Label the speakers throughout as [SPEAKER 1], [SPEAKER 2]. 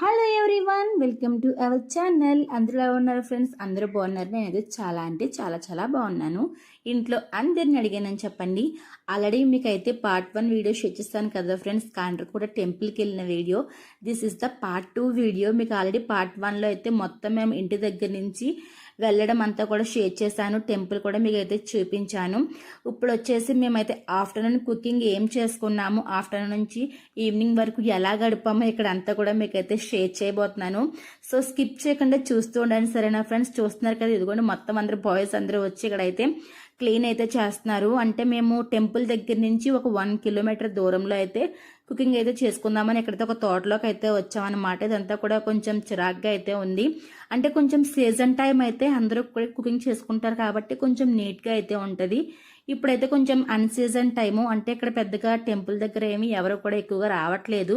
[SPEAKER 1] Hello everyone welcome to our channel అందరూ ఉన్నారు friends అందరూ బాగున్నారు. నేనైతే చాలా అంటే చాలా చాలా బాగున్నాను. ఇంట్లో అందరిని అడిగానని చెప్పండి. ఆల్రెడీ మీకు అయితే పార్ట్ వన్ వీడియో షేర్ చేస్తాను కదా ఫ్రెండ్స్ కాండ్ర కూడా టెంపుల్కి వెళ్ళిన video this is the part two video మీకు ఆల్రెడీ పార్ట్ వన్లో అయితే మొత్తం మేము ఇంటి దగ్గర నుంచి వెళ్ళడం అంతా కూడా షేర్ చేశాను. టెంపుల్ కూడా మీకు అయితే చూపించాను. ఇప్పుడు వచ్చేసి మేమైతే ఆఫ్టర్నూన్ కుకింగ్ ఏం చేసుకున్నాము? ఆఫ్టర్నూన్ నుంచి ఈవినింగ్ వరకు ఎలా గడిపామో ఇక్కడ అంతా కూడా మీకైతే షేర్ చేయబోతున్నాను. సో స్కిప్ చేయకుండా చూస్తూ ఉండండి సరేనా ఫ్రెండ్స్? చూస్తున్నారు కదా ఇదిగోండి మొత్తం అందరూ బాయ్స్ అందరూ వచ్చి ఇక్కడైతే క్లీన్ అయితే చేస్తున్నారు. అంటే మేము టెంపుల్ దగ్గర నుంచి ఒక వన్ కిలోమీటర్ దూరంలో అయితే కుకింగ్ అయితే చేసుకుందామని ఇక్కడైతే ఒక తోటలోకి అయితే వచ్చామన్నమాట. ఇదంతా కూడా కొంచెం చిరాగ్గా అయితే ఉంది. అంటే కొంచెం సీజన్ టైం అయితే అందరూ కూడా కుకింగ్ చేసుకుంటారు కాబట్టి కొంచెం నీట్గా అయితే ఉంటుంది. ఇప్పుడైతే కొంచెం అన్సీజన్ టైము అంటే ఇక్కడ పెద్దగా టెంపుల్ దగ్గర ఏమి ఎవరు కూడా ఎక్కువగా రావట్లేదు.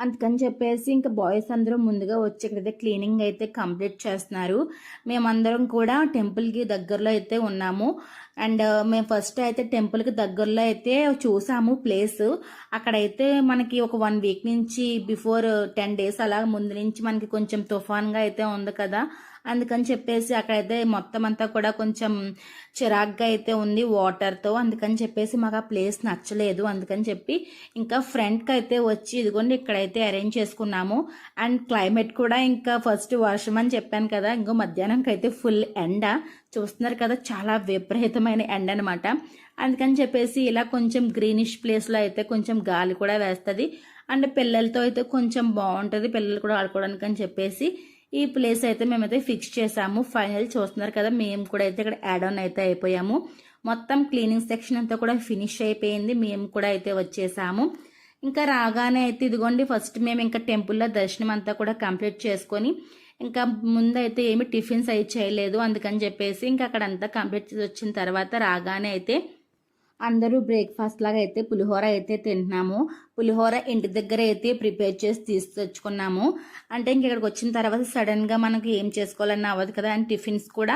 [SPEAKER 1] అందుకని చెప్పేసి ఇంకా బాయ్స్ అందరూ ముందుగా వచ్చి ఇక్కడైతే క్లీనింగ్ అయితే కంప్లీట్ చేస్తున్నారు. మేమందరం కూడా టెంపుల్కి దగ్గరలో అయితే ఉన్నాము. అండ్ మేము ఫస్ట్ అయితే టెంపుల్కి దగ్గరలో అయితే చూసాము ప్లేస్. అక్కడైతే మనకి ఒక వన్ వీక్ నుంచి బిఫోర్ టెన్ డేస్ అలా ముందు నుంచి మనకి కొంచెం తుఫాన్గా అయితే ఉంది కదా. అందుకని చెప్పేసి అక్కడైతే మొత్తం అంతా కూడా కొంచెం చిరాగ్గా అయితే ఉంది వాటర్తో. అందుకని చెప్పేసి మాకు ఆ ప్లేస్ నచ్చలేదు. అందుకని చెప్పి ఇంకా ఫ్రంట్కి అయితే వచ్చి ఇదిగోండి ఇక్కడైతే అరేంజ్ చేసుకున్నాము. అండ్ క్లైమేట్ కూడా ఇంకా ఫస్ట్ వర్షం అని చెప్పాను కదా ఇంకో మధ్యాహ్నంకి అయితే ఫుల్ ఎండ. చూస్తున్నారు కదా చాలా విపరీతమైన ఎండ అనమాట అందుకని చెప్పేసి ఇలా కొంచెం గ్రీనిష్ ప్లేస్లో అయితే కొంచెం గాలి కూడా వేస్తుంది. అండ్ పిల్లలతో అయితే కొంచెం బాగుంటుంది. పిల్లలు కూడా ఆడుకోవడానికి అని చెప్పేసి ఈ ప్లేస్ అయితే మేమైతే ఫిక్స్ చేసాము. ఫైనల్ చూస్తున్నారు కదా మేము కూడా అయితే ఇక్కడ యాడ్ ఆన్ అయితే అయిపోయాము. మొత్తం క్లీనింగ్ సెక్షన్ అంతా కూడా ఫినిష్ అయిపోయింది. మేము కూడా అయితే వచ్చేసాము. ఇంకా రాగానే అయితే ఇదిగోండి ఫస్ట్ మేము ఇంకా టెంపుల్లో దర్శనం అంతా కూడా కంప్లీట్ చేసుకొని ఇంకా ముందైతే ఏమి టిఫిన్స్ అవి చేయలేదు అందుకని చెప్పేసి ఇంకా అక్కడ అంతా కంప్లీట్ చేసి వచ్చిన తర్వాత రాగానే అయితే అందరూ బ్రేక్ఫాస్ట్ లాగా అయితే పులిహోర అయితే తింటున్నాము. పులిహోర ఇంటి దగ్గర అయితే ప్రిపేర్ చేసి తీసుకొచ్చుకున్నాము. అంటే ఇంక ఇక్కడికి వచ్చిన తర్వాత సడన్గా మనకి ఏం చేసుకోవాలని అవ్వదు కదా. అండ్ టిఫిన్స్ కూడా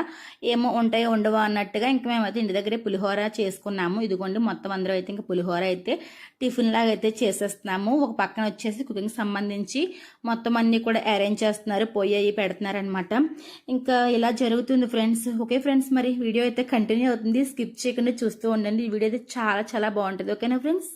[SPEAKER 1] ఏమో ఉంటాయో ఉండవో అన్నట్టుగా ఇంక మేమైతే ఇంటి దగ్గరే పులిహోర చేసుకున్నాము. ఇదిగోండి మొత్తం అందరూ అయితే ఇంకా పులిహోర అయితే టిఫిన్ లాగా అయితే చేసేస్తున్నాము. ఒక పక్కన వచ్చేసి కుకింగ్ సంబంధించి మొత్తం అన్నీ కూడా అరేంజ్ చేస్తున్నారు. పొయ్యి అయ్యి పెడుతున్నారనమాట ఇంకా ఇలా జరుగుతుంది ఫ్రెండ్స్. ఓకే ఫ్రెండ్స్ మరి వీడియో అయితే కంటిన్యూ అవుతుంది. స్కిప్ చేయకుండా చూస్తూ ఉండండి. ఈ వీడియో అయితే చాలా చాలా బాగుంటుంది. ఓకేనా ఫ్రెండ్స్?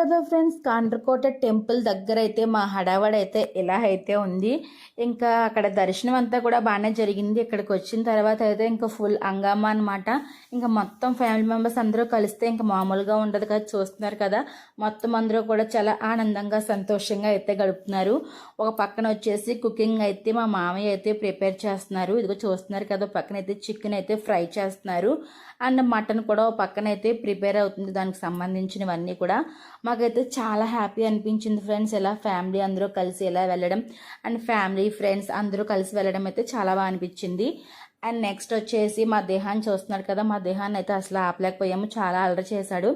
[SPEAKER 1] కదా ఫ్రెండ్స్ కాండ్రకోట టెంపుల్ దగ్గర అయితే మా హడావడి అయితే ఇలా అయితే ఉంది. ఇంకా అక్కడ దర్శనం అంతా కూడా బాగానే జరిగింది. ఇక్కడికి వచ్చిన తర్వాత అయితే ఇంకా ఫుల్ అంగామ అనమాట ఇంకా మొత్తం ఫ్యామిలీ మెంబర్స్ అందరూ కలిస్తే ఇంకా మామూలుగా ఉండదు కదా చూస్తున్నారు కదా. మొత్తం అందరూ కూడా చాలా ఆనందంగా సంతోషంగా అయితే గడుపుతున్నారు. ఒక పక్కన వచ్చేసి కుకింగ్ అయితే మా మామయ్య అయితే ప్రిపేర్ చేస్తున్నారు. ఇదిగో చూస్తున్నారు కదా పక్కన అయితే చికెన్ అయితే ఫ్రై చేస్తున్నారు. అండ్ మటన్ కూడా ఒక పక్కన అయితే ప్రిపేర్ అవుతుంది దానికి సంబంధించినవన్నీ కూడా. మాకైతే చాలా హ్యాపీ అనిపించింది ఫ్రెండ్స్. ఇలా ఫ్యామిలీ అందరూ కలిసి ఇలా వెళ్ళడం అండ్ ఫ్యామిలీ ఫ్రెండ్స్ అందరూ కలిసి వెళ్ళడం అయితే చాలా బాగా అనిపించింది. అండ్ నెక్స్ట్ వచ్చేసి మా దేహాన్ని చూస్తున్నారు కదా మా దేహాన్ని అయితే అసలు ఆపలేకపోయాము చాలా అలర చేశాడు.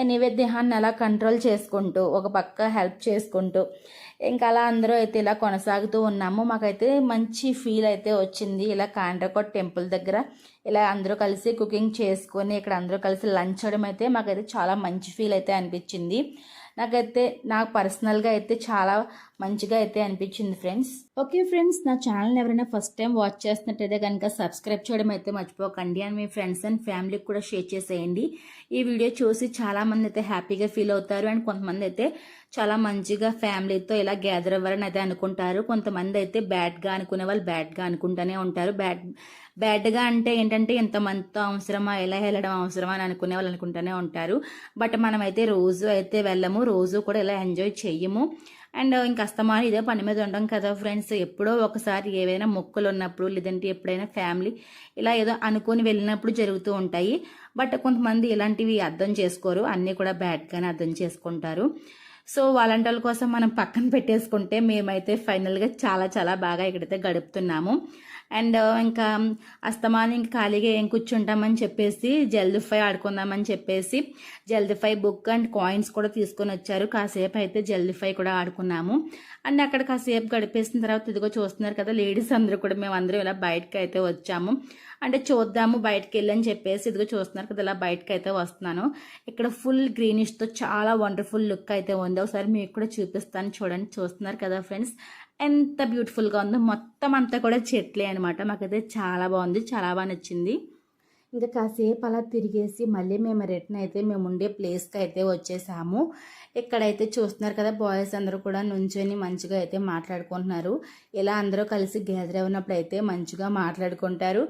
[SPEAKER 1] ఎనీవే దేహాన్ని అలా కంట్రోల్ చేసుకుంటూ ఒక పక్క హెల్ప్ చేసుకుంటూ ఇంకా అలా అందరూ అయితే ఇలా కొనసాగుతూ ఉన్నాము. మాకైతే మంచి ఫీల్ అయితే వచ్చింది. ఇలా కాండ్రకోట్ టెంపుల్ దగ్గర ఇలా అందరూ కలిసి కుకింగ్ చేసుకొని ఇక్కడ అందరూ కలిసి లంచ్ చేయడం అయితే మాకైతే చాలా మంచి ఫీల్ అయితే అనిపించింది. నాకైతే నాకు పర్సనల్గా అయితే చాలా మంచిగా అయితే అనిపించింది ఫ్రెండ్స్. ఓకే ఫ్రెండ్స్ నా ఛానల్ ఎవరైనా ఫస్ట్ టైం వాచ్ చేస్తున్నట్టయితే కనుక సబ్స్క్రైబ్ చేయడం అయితే మర్చిపోకండి. అండ్ మీ ఫ్రెండ్స్ అండ్ ఫ్యామిలీకి కూడా షేర్ చేసేయండి. ఈ వీడియో చూసి చాలామంది అయితే హ్యాపీగా ఫీల్ అవుతారు. అండ్ కొంతమంది అయితే చాలా మంచిగా ఫ్యామిలీతో ఇలా గ్యాదర్ అవ్వాలని అయితే అనుకుంటారు. కొంతమంది అయితే బ్యాడ్గా అనుకునే వాళ్ళు బ్యాడ్గా అనుకుంటూనే ఉంటారు. బ్యాడ్ బ్యాడ్గా అంటే ఏంటంటే ఎంతమందితో అవసరమా ఎలా వెళ్ళడం అవసరమా అని అనుకునే వాళ్ళు అనుకుంటూనే ఉంటారు. బట్ మనమైతే రోజు అయితే వెళ్ళము రోజు కూడా ఇలా ఎంజాయ్ చెయ్యము. అండ్ ఇంకా అస్తమానం ఇదే పని మీద ఉంటాం కదా ఫ్రెండ్స్ ఎప్పుడో ఒకసారి ఏవైనా మొక్కలు ఉన్నప్పుడు లేదంటే ఎప్పుడైనా ఫ్యామిలీ ఇలా ఏదో అనుకుని వెళ్ళినప్పుడు జరుగుతూ ఉంటాయి. బట్ కొంతమంది ఇలాంటివి అర్థం చేసుకోరు అన్నీ కూడా బ్యాడ్గానే అర్థం చేసుకుంటారు. సో వాళ్ళంటి వాళ్ళ కోసం మనం పక్కన పెట్టేసుకుంటే మేమైతే ఫైనల్గా చాలా చాలా బాగా ఇక్కడైతే గడుపుతున్నాము. అండ్ ఇంకా అస్తమానం ఇంకా ఖాళీగా ఏం కూర్చుంటామని చెప్పేసి జల్దిఫై ఆడుకుందామని చెప్పేసి జల్దిఫై బుక్ అండ్ కాయిన్స్ కూడా తీసుకొని వచ్చారు. కాసేపు అయితే జల్దిఫై కూడా ఆడుకున్నాము. అండ్ అక్కడ కాసేపు గడిపేసిన తర్వాత ఇదిగో చూస్తున్నారు కదా లేడీస్ అందరూ కూడా మేము అందరం ఇలా బయటకు అయితే వచ్చాము. అంటే చూద్దాము బయటకు వెళ్ళని చెప్పేసి ఇదిగో చూస్తున్నారు కదా ఇలా బయటకు అయితే వస్తున్నాను. ఇక్కడ ఫుల్ గ్రీనిష్తో చాలా వండర్ఫుల్ లుక్ అయితే ఉంది. ఒకసారి మీకు కూడా చూపిస్తాను చూడండి. చూస్తున్నారు కదా ఫ్రెండ్స్ ఎంత బ్యూటిఫుల్గా ఉందో మొత్తం అంతా కూడా చెట్లే అనమాట మాకైతే చాలా బాగుంది చాలా బాగా నచ్చింది. ఇంకా కాసేపు అలా తిరిగేసి మళ్ళీ మేము రిటర్న్ అయితే మేము ఉండే ప్లేస్కి అయితే వచ్చేసాము. ఇక్కడైతే చూస్తున్నారు కదా బాయ్స్ అందరూ కూడా నుంచొని మంచిగా అయితే మాట్లాడుకుంటున్నారు. ఇలా అందరూ కలిసి గ్యాదర్ అయినప్పుడు అయితే మంచిగా మాట్లాడుకుంటారు.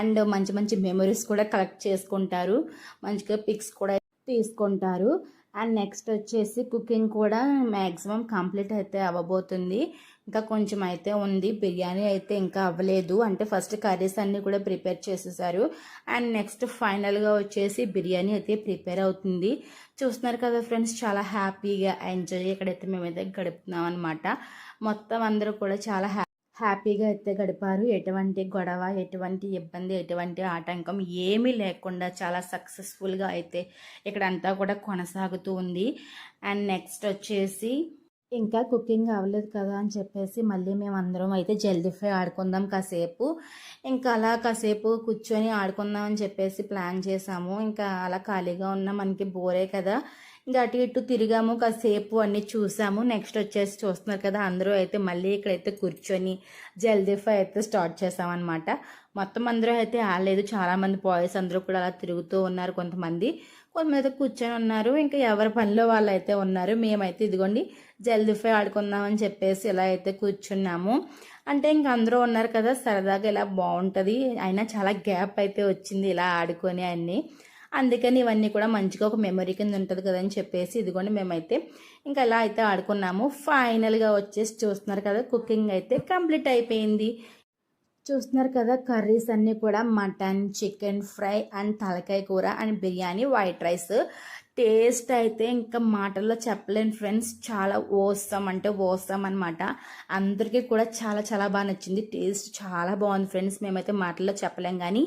[SPEAKER 1] అండ్ మంచి మంచి మెమరీస్ కూడా కలెక్ట్ చేసుకుంటారు. మంచిగా పిక్స్ కూడా తీసుకుంటారు. అండ్ నెక్స్ట్ వచ్చేసి కుకింగ్ కూడా మ్యాక్సిమం కంప్లీట్ అయితే అవ్వబోతుంది. ఇంకా కొంచెం అయితే ఉంది. బిర్యానీ అయితే ఇంకా అవ్వలేదు. అంటే ఫస్ట్ కర్రీస్ అన్నీ కూడా ప్రిపేర్ చేసేసారు. అండ్ నెక్స్ట్ ఫైనల్గా వచ్చేసి బిర్యానీ అయితే ప్రిపేర్ అవుతుంది. చూస్తున్నారు కదా ఫ్రెండ్స్ చాలా హ్యాపీగా ఎంజాయ్ ఇక్కడైతే మేమైతే గడుపుతున్నాం అనమాట మొత్తం అందరూ కూడా చాలా హ్యాపీ హ్యాపీగా అయితే గడిపారు. ఎటువంటి గొడవ ఎటువంటి ఇబ్బంది ఎటువంటి ఆటంకం ఏమీ లేకుండా చాలా సక్సెస్ఫుల్గా అయితే ఇక్కడ అంతా కూడా కొనసాగుతూ ఉంది. అండ్ నెక్స్ట్ వచ్చేసి ఇంకా కుకింగ్ అవ్వలేదు కదా అని చెప్పేసి మళ్ళీ మేము అందరం అయితే జల్దీ ఫ్రై ఆడుకుందాం కాసేపు. ఇంకా అలా కాసేపు కూర్చొని ఆడుకుందాం అని చెప్పేసి ప్లాన్ చేసాము. ఇంకా అలా ఖాళీగా ఉన్న మనకి బోరే కదా. ఇంకా అటు ఇటు తిరిగాము కాసేపు అన్నీ చూసాము. నెక్స్ట్ వచ్చేసి చూస్తున్నారు కదా అందరూ అయితే మళ్ళీ ఇక్కడైతే కూర్చొని జల్దీ ఫ్రై అయితే స్టార్ట్ చేసామన్నమాట. మొత్తం అందరూ అయితే ఆడలేదు. చాలామంది బాయ్స్ అందరూ కూడా అలా తిరుగుతూ ఉన్నారు కొంతమంది. కొంతమంది కూర్చొని ఉన్నారు. ఇంకా ఎవరి పనిలో వాళ్ళు అయితే ఉన్నారు మేమైతే ఇదిగోండి జల్దీఫై ఆడుకుందామని చెప్పేసి ఇలా అయితే కూర్చున్నాము. అంటే ఇంక అందరూ ఉన్నారు కదా సరదాగా ఇలా బాగుంటుంది. అయినా చాలా గ్యాప్ అయితే వచ్చింది ఇలా ఆడుకొని అన్నీ. అందుకని ఇవన్నీ కూడా మంచిగా ఒక మెమరీ కింద ఉంటుంది కదా అని చెప్పేసి ఇదిగోండి మేమైతే ఇంకా ఇలా అయితే ఆడుకున్నాము. ఫైనల్గా వచ్చేసి చూస్తున్నారు కదా కుకింగ్ అయితే కంప్లీట్ అయిపోయింది. చూస్తున్నారు కదా కర్రీస్ అన్నీ కూడా మటన్ చికెన్ ఫ్రై అండ్ తలకాయ కూర and biryani white rice. Taste అయితే ఇంకా మాటల్లో చెప్పలేను ఫ్రెండ్స్. చాలా ఓస్తాం అంటే ఓస్తాం అనమాట అందరికీ కూడా చాలా చాలా బాగా నచ్చింది. టేస్ట్ చాలా బాగుంది ఫ్రెండ్స్. మేమైతే మాటల్లో చెప్పలేం కానీ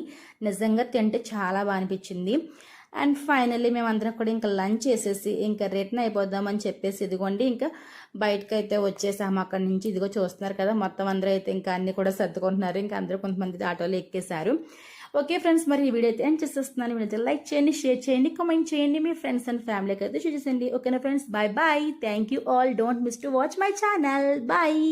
[SPEAKER 1] నిజంగా తింటే చాలా బాగా అనిపించింది. అండ్ ఫైనల్లీ మేమందరం కూడా ఇంకా లంచ్ చేసేసి ఇంకా రిటర్న్ అయిపోదామని చెప్పేసి ఇదిగోండి ఇంకా బయటకు అయితే వచ్చేసాము. అక్కడి నుంచి ఇదిగో చూస్తున్నారు కదా మొత్తం అందరూ అయితే ఇంకా అన్ని కూడా సర్దుకుంటున్నారు. ఇంకా అందరూ కొంతమంది ఆటోలో ఎక్కేశారు. ఓకే ఫ్రెండ్స్ మరి ఈ వీడియో అయితే ఏం చేసేస్తున్నాను. వీడియో లైక్ చేయండి షేర్ చేయండి కామెంట్ చేయండి. మీ ఫ్రెండ్స్ అండ్ ఫ్యామిలీకి అయితే చూసేసండి ఓకేనా friends bye bye thank you all don't miss to watch my channel bye